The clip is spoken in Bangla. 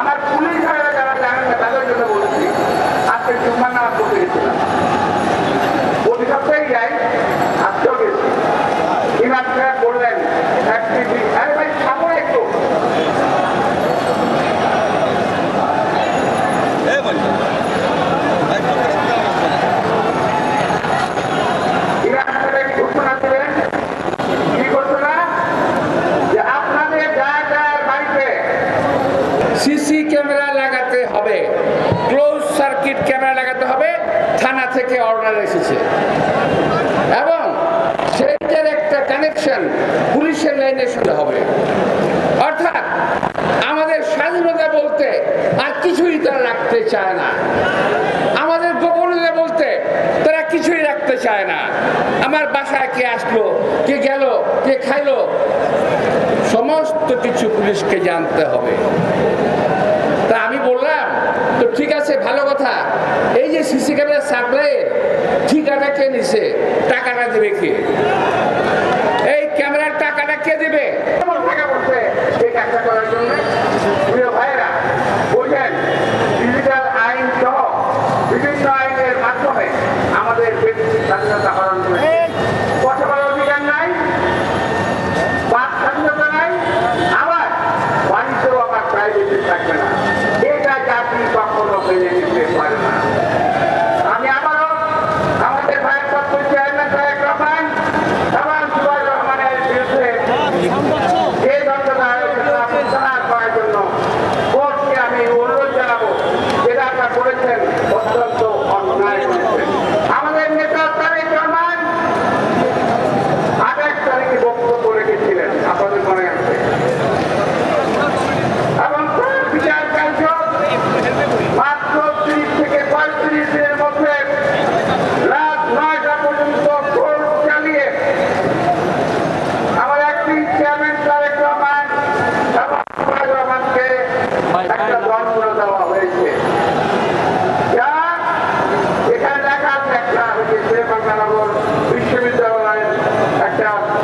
আমার পুলিশ থানা থেকে অর্ডার এসেছে। এবং সেইটার একটা কানেকশন পুলিশের লাইনে সাথে হবে। অর্থাৎ আমাদের স্বাধীনতা বলতে আর কিছুই তারা রাখতে চায় না। আমাদের গোপনীয়তা বলতে তারা কিছুই রাখতে চায় না। আমার বাসায় কে আসলো, কে গেল, কে খাইলো, সমস্ত কিছু পুলিশকে জানতে হবে। নিছে টাকাটা দেবে কে? এই ক্যামেরার টাকাটা কে দেবে? টাকা করার ডিজিটাল আইন আইনের মাধ্যমে আমাদের স্বাধীনতা হরণ করেছে। down